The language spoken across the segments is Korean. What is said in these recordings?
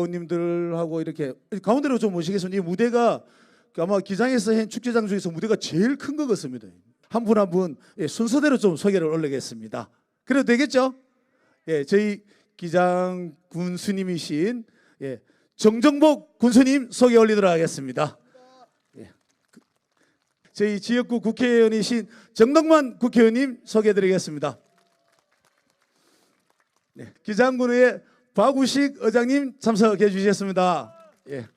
의원님들하고 이렇게 가운데로 좀 모시겠습니다. 이 무대가 아마 기장에서 한 축제장 중에서 무대가 제일 큰 것 같습니다. 한 분 한분 예, 순서대로 좀 소개를 올리겠습니다. 그래도 되겠죠? 예, 저희 기장 군수님이신 예, 정정복 군수님 소개 올리도록 하겠습니다. 예. 그- 저희 지역구 국회의원이신 정덕만 국회의원님 소개해드리겠습니다. 네, 기장군의 박우식 의장님 참석해 주셨습니다. 예.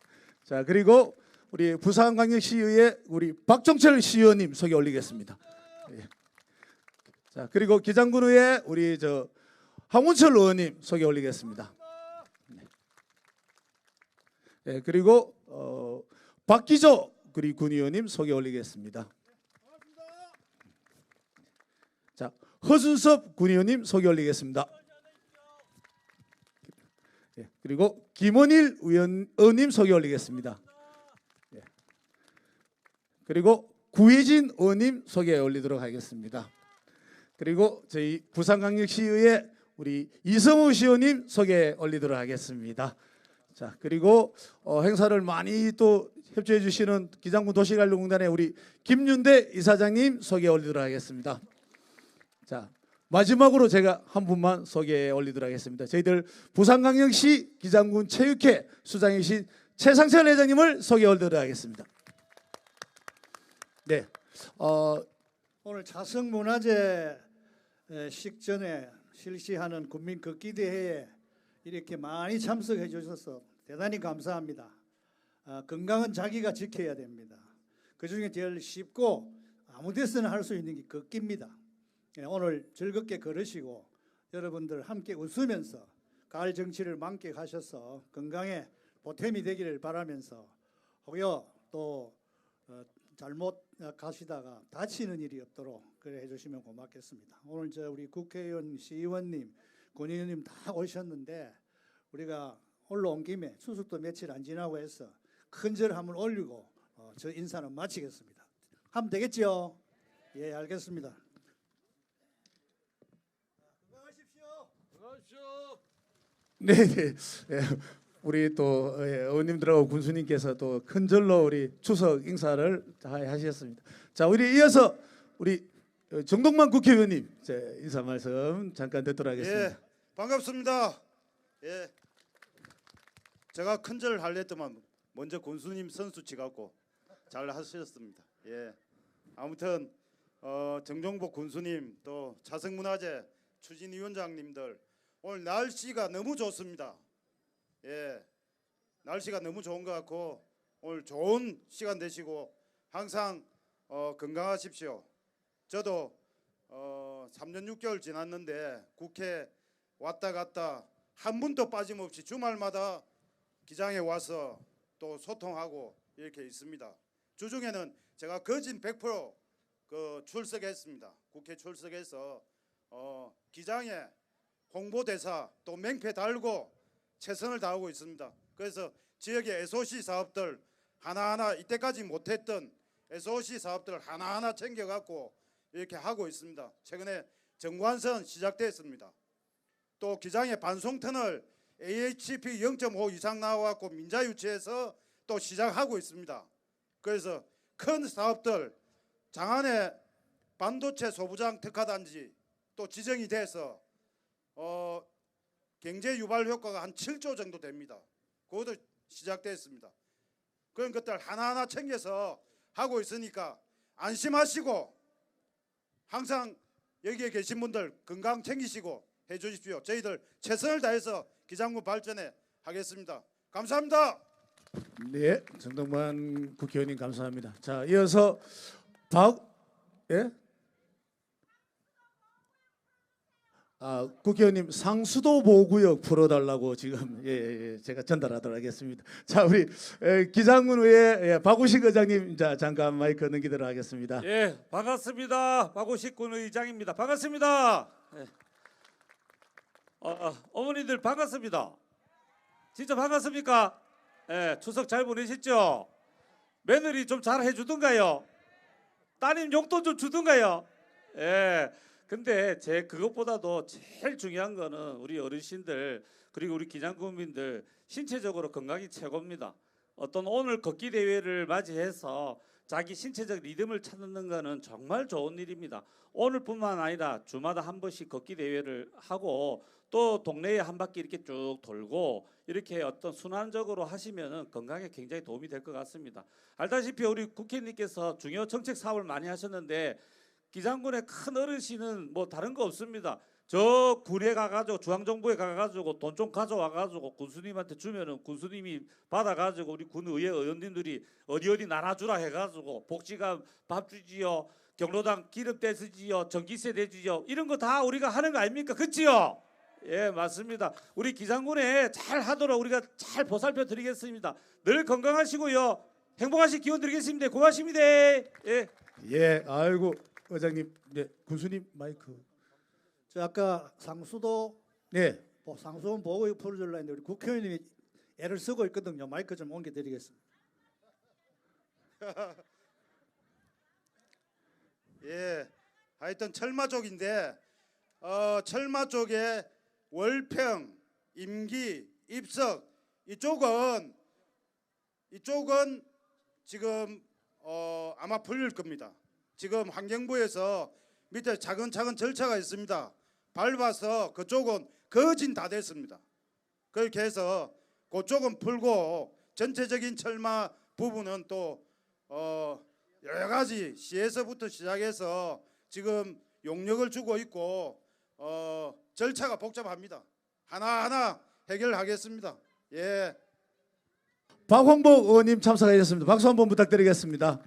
자 그리고 우리 부산광역시의회 우리 박정철 시의원님 소개 올리겠습니다. 예. 자 그리고 기장군의회 우리 저 황운철 의원님 소개 올리겠습니다. 네. 예, 그리고 어, 박기조 그리 군의원님 소개 올리겠습니다. 자 허준섭 군의원님 소개 올리겠습니다. 예, 그리고 김원일 의원, 의원님 소개 올리겠습니다. 예. 그리고 구혜진 의원님 소개 올리도록 하겠습니다. 그리고 저희 부산광역시의회 우리 이성우 시의원님 소개 올리도록 하겠습니다. 자 그리고 어, 행사를 많이 또 협조해 주시는 기장군 도시관리공단의 우리 김윤대 이사장님 소개 올리도록 하겠습니다. 자 마지막으로 제가 한 분만 소개해 올리도록 하겠습니다. 저희들 부산광역시 기장군 체육회 수장이신 최상철 회장님을 소개해 올리도록 하겠습니다. 네, 어, 오늘 자성문화재 에, 식전에 실시하는 국민 극기대회에 이렇게 많이 참석해 주셔서 대단히 감사합니다. 아, 건강은 자기가 지켜야 됩니다. 그 중에 제일 쉽고 아무 데서나 할 수 있는 게 걷기입니다. 예, 오늘 즐겁게 걸으시고 여러분들 함께 웃으면서 가을 정치를 만끽하셔서 건강에 보탬이 되기를 바라면서 혹여 또 어, 잘못 가시다가 다치는 일이 없도록 그래 해주시면 고맙겠습니다. 오늘 저 우리 국회의원, 시의원님, 군의원님 다 오셨는데 우리가 올라온 김에 추석도 며칠 안 지나고 해서 큰 절 한번 올리고 어, 저 인사는 마치겠습니다. 하면 되겠죠? 예, 알겠습니다. 건강하십시오. 네, 네. 예, 우리 또 예, 의원님들하고 군수님께서 또 큰절로 우리 추석 인사를 다 하셨습니다. 자, 우리 이어서 우리 정동만 국회의원님 제 인사 말씀 잠깐 듣도록 하겠습니다. 예, 반갑습니다. 예, 제가 큰절 할랬더만 먼저 군수님 선수 치갖고 잘 하셨습니다. 예, 아무튼 어, 정종복 군수님 또 자성문화재 추진위원장님들 오늘 날씨가 너무 좋습니다. 예, 날씨가 너무 좋은 것 같고 오늘 좋은 시간 되시고 항상 어, 건강하십시오. 저도 어, 3년 6개월 지났는데 국회 왔다 갔다 한 분도 빠짐없이 주말마다 기장에 와서 또 소통하고 이렇게 있습니다. 주중에는 제가 거진 100%그 출석했습니다. 국회 출석해서 어, 기장에 홍보대사 또 맹패 달고 최선을 다하고 있습니다. 그래서 지역의 SOC 사업들 하나하나 이때까지 못했던 SOC 사업들 하나하나 챙겨갖고 이렇게 하고 있습니다. 최근에 정관선 시작됐습니다. 또 기장의 반송터널 AHP 0.5 이상 나와갖고 민자 유치해서 또 시작하고 있습니다. 그래서 큰 사업들 장안에 반도체 소부장 특화단지 또 지정이 돼서 어, 경제 유발 효과가 한 7조 정도 됩니다. 그것도 시작됐습니다. 그런 것들 하나하나 챙겨서 하고 있으니까 안심하시고 항상 여기에 계신 분들 건강 챙기시고 해 주십시오. 저희들 최선을 다해서 기장군 발전에 하겠습니다. 감사합니다. 네, 정동만 국회의원님 감사합니다. 자, 이어서 박 예? 아, 국회의원님 상수도 보호구역 풀어달라고 지금 예, 예, 예, 제가 전달하도록 하겠습니다. 자, 우리 에, 기장군 의회 예, 박우식 의장님 자 잠깐 마이크 넘기도록 하겠습니다. 예, 반갑습니다. 박오식 군 의장입니다. 반갑습니다. 예. 어, 어, 어 머니들 반갑습니다. 진짜 반갑습니까? 예, 추석 잘 보내셨죠? 며느리 좀 잘 해주던가요? 따님 용돈 좀 주던가요? 예, 근데 제 그것보다도 제일 중요한 거는 우리 어르신들 그리고 우리 기장국민들 신체적으로 건강이 최고입니다. 어떤 오늘 걷기 대회를 맞이해서 자기 신체적 리듬을 찾는 거는 정말 좋은 일입니다. 오늘뿐만 아니라 주마다 한 번씩 걷기 대회를 하고 또 동네에 한 바퀴 이렇게 쭉 돌고 이렇게 어떤 순환적으로 하시면은 건강에 굉장히 도움이 될 것 같습니다. 알다시피 우리 국회의원님께서 중요 정책 사업을 많이 하셨는데 기장군의 큰 어르신은 뭐 다른 거 없습니다. 저 군에 가가지고 중앙정부에 가가지고 돈 좀 가져와가지고 군수님한테 주면은 군수님이 받아가지고 우리 군의회 의원님들이 어디 어디 나눠주라 해가지고 복지관 밥 주지요, 경로당 기름 떼주지요, 전기세 내주지요 이런 거 다 우리가 하는 거 아닙니까? 그치요? 예 맞습니다. 우리 기장군에 잘 하도록 우리가 잘 보살펴 드리겠습니다. 늘 건강하시고요. 행복하시 기원 드리겠습니다. 고맙습니다. 예. 예, 아이고 의장님, 네, 군수님 마이크. 저 아까 상수도 네, 뭐 상수원 보고 풀어줄라 했는데 우리 국회의원님이 애를 쓰고 있거든요. 마이크 좀 옮겨드리겠습니다. 예, 하여튼 철마 쪽인데 어, 철마 쪽에 월평, 임기, 입석 이쪽은 이쪽은 지금 어, 아마 풀릴 겁니다. 지금 환경부에서 밑에 작은 절차가 있습니다. 밟아서 그쪽은 거진 다 됐습니다. 그렇게 해서 그쪽은 풀고 전체적인 철마 부분은 또 어, 여러 가지 시에서부터 시작해서 지금 용역을 주고 있고 어, 절차가 복잡합니다. 하나하나 해결하겠습니다. 예. 박홍복 의원님 참석하셨습니다. 박수 한번 부탁드리겠습니다.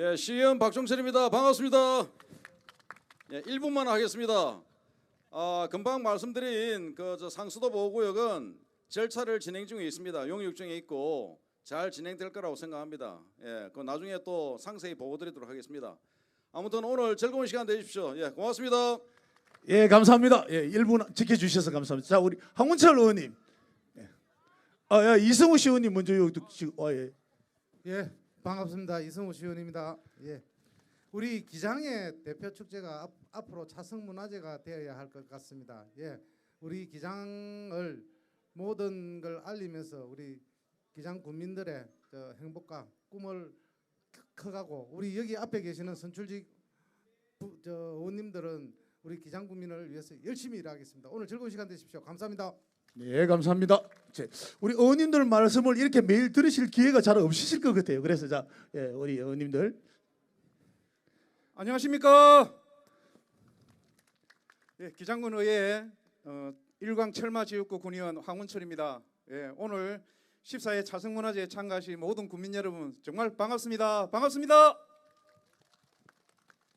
예, 시의원 박종철입니다. 반갑습니다. 예, 1분만 하겠습니다. 아, 금방 말씀드린 그저 상수도 보호구역은 절차를 진행 중에 있습니다. 용역 중에 있고 잘 진행될 거라고 생각합니다. 예, 그 나중에 또 상세히 보고드리도록 하겠습니다. 아무튼 오늘 즐거운 시간 되십시오. 예, 고맙습니다. 예, 감사합니다. 예, 1분 지켜주셔서 감사합니다. 자, 우리 황운철 의원님. 예. 아, 야, 이승우 시 의원님 먼저 여기 지금 어, 예. 예, 반갑습니다. 이승우 시원입니다. 예, 우리 기장의 대표 축제가 앞, 앞으로 차성 문화제가 되어야 할 것 같습니다. 예, 우리 기장을 모든 걸 알리면서 우리 기장 군민들의 저 행복과 꿈을 크- 커가고 우리 여기 앞에 계시는 선출직 부, 저 의원님들은 우리 기장 군민을 위해서 열심히 일하겠습니다. 오늘 즐거운 시간 되십시오. 감사합니다. 네, 감사합니다. 제, 우리 의원님들 말씀을 이렇게 매일 들으실 기회가 잘 없으실 것 같아요. 그래서 자, 예, 우리 의원님들 안녕하십니까? 예, 기장군 의회 어, 일광 철마 지역구 군의원 황운철입니다. 예, 오늘 14회 차성문화제에 참가하신 모든 국민 여러분 정말 반갑습니다. 반갑습니다.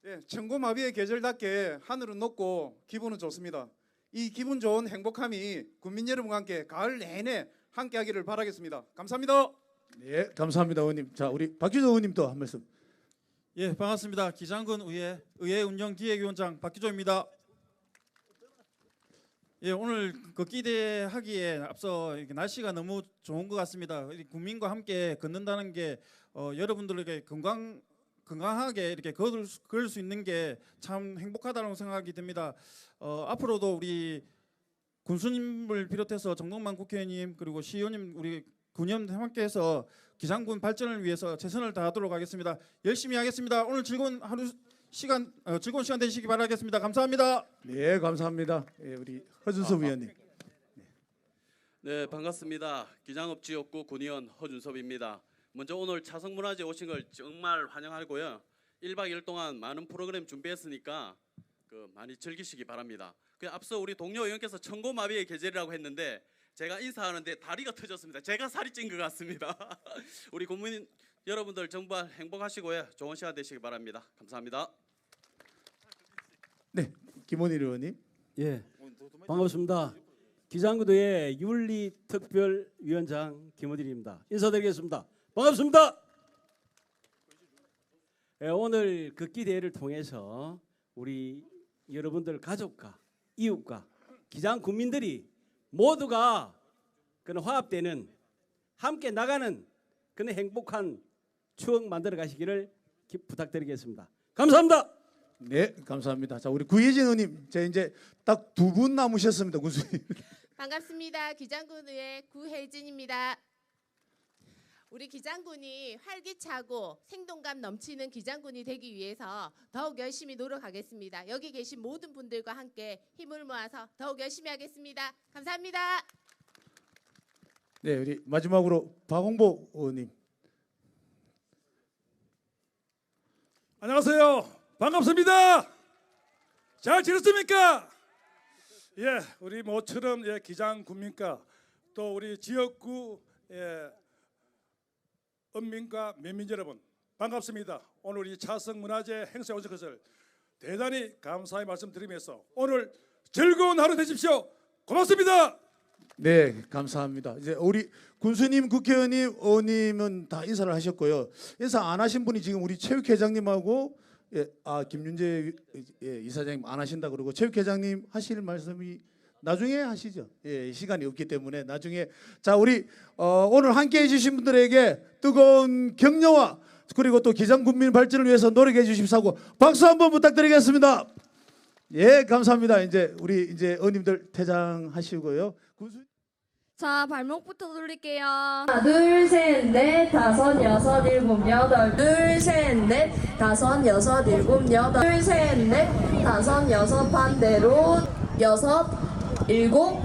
예, 천고마비의 계절답게 하늘은 높고 기분은 좋습니다. 이 기분 좋은 행복함이 국민 여러분과 함께 가을 내내 함께하기를 바라겠습니다. 감사합니다. 네, 감사합니다, 의원님. 자, 우리 박규정 의원님도 한 말씀. 예, 반갑습니다. 기장군 의회 의회 운영 기획위원장 박기조입니다. 예, 오늘 걷기 대회 하기에 앞서 이렇게 날씨가 너무 좋은 것 같습니다. 이 국민과 함께 걷는다는 게 어, 여러분들에게 건강 건강하게 이렇게 걸을 수, 걸을 수 있는 게 참 행복하다고 생각이 듭니다. 어, 앞으로도 우리 군수님을 비롯해서 정동만 국회의원님 그리고 시의원님 우리 군의원 함께해서 기장군 발전을 위해서 최선을 다하도록 하겠습니다. 열심히 하겠습니다. 오늘 즐거운 하루 시간 어, 즐거운 시간 되시기 바라겠습니다. 감사합니다. 네, 감사합니다. 예, 우리 허준섭 의원님. 네 반갑습니다. 기장업 지역구 군의원 허준섭입니다. 먼저 오늘 차성문화제 오신 걸 정말 환영하고요. 1박 2일 동안 많은 프로그램 준비했으니까 그 많이 즐기시기 바랍니다. 그 앞서 우리 동료 의원께서 천고마비의 계절이라고 했는데 제가 인사하는데 다리가 터졌습니다. 제가 살이 찐 것 같습니다. 우리 국민 여러분들 정말 행복하시고요. 좋은 시간 되시기 바랍니다. 감사합니다. 네, 김원일 의원님. 예, 반갑습니다. 기장구도의 윤리특별위원장 김어딜입니다. 인사드리겠습니다. 반갑습니다. 예, 오늘 걷기 대회를 통해서 우리 여러분들 가족과 이웃과 기장 국민들이 모두가 그런 화합되는 함께 나가는 그런 행복한 추억 만들어 가시기를 기- 부탁드리겠습니다. 감사합니다. 네, 감사합니다. 자, 우리 구예진 의원님, 제 이제 딱 두 분 남으셨습니다, 군수님. 반갑습니다. 기장군의 구혜진입니다. 우리 기장군이 활기차고 생동감 넘치는 기장군이 되기 위해서 더욱 열심히 노력하겠습니다. 여기 계신 모든 분들과 함께 힘을 모아서 더욱 열심히 하겠습니다. 감사합니다. 네, 우리 마지막으로 박홍보 의원님. 안녕하세요. 반갑습니다. 잘 지냈습니까? 예, 우리 모처럼 예, 기장 군민과 또 우리 지역구 예, 은민과 면민 여러분 반갑습니다. 오늘 이 차성 문화재 행사에 오신 것을 대단히 감사의 말씀드리면서 오늘 즐거운 하루 되십시오. 고맙습니다. 네, 감사합니다. 이제 우리 군수님, 국회의원님, 의원님은 다 인사를 하셨고요. 인사 안 하신 분이 지금 우리 체육회장님하고 예, 아 김윤재 예, 이사장님 안 하신다 그러고 체육회장님 하실 말씀이 나중에 하시죠. 예, 시간이 없기 때문에 나중에 자 우리 어, 오늘 함께 해 주신 분들에게 뜨거운 격려와 그리고 또 기장 군민 발전을 위해서 노력해 주십사고 박수 한번 부탁드리겠습니다. 예, 감사합니다. 이제 우리 이제 의원님들 퇴장하시고요. 군수 자 발목부터 돌릴게요 하나 둘셋넷 다섯 여섯 일곱 여덟 둘셋넷 다섯 여섯 일곱 여덟 둘셋넷 다섯 여섯 반대로 여섯 일곱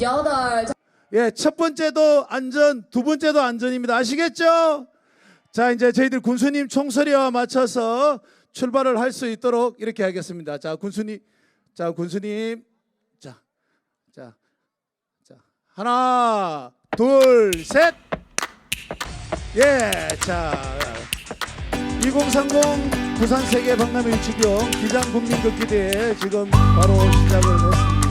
여덟 예, 첫 번째도 안전, 두 번째도 안전입니다. 아시겠죠? 자, 이제 저희들 군수님 총소리와 맞춰서 출발을 할 수 있도록 이렇게 하겠습니다. 자, 군수님, 자, 군수님, 자, 자, 자, 하나, 둘, 셋. 예, 자, 2030 부산 세계 박람회 유치경 기장 국민극기대회 지금 바로 시작을 했습니다.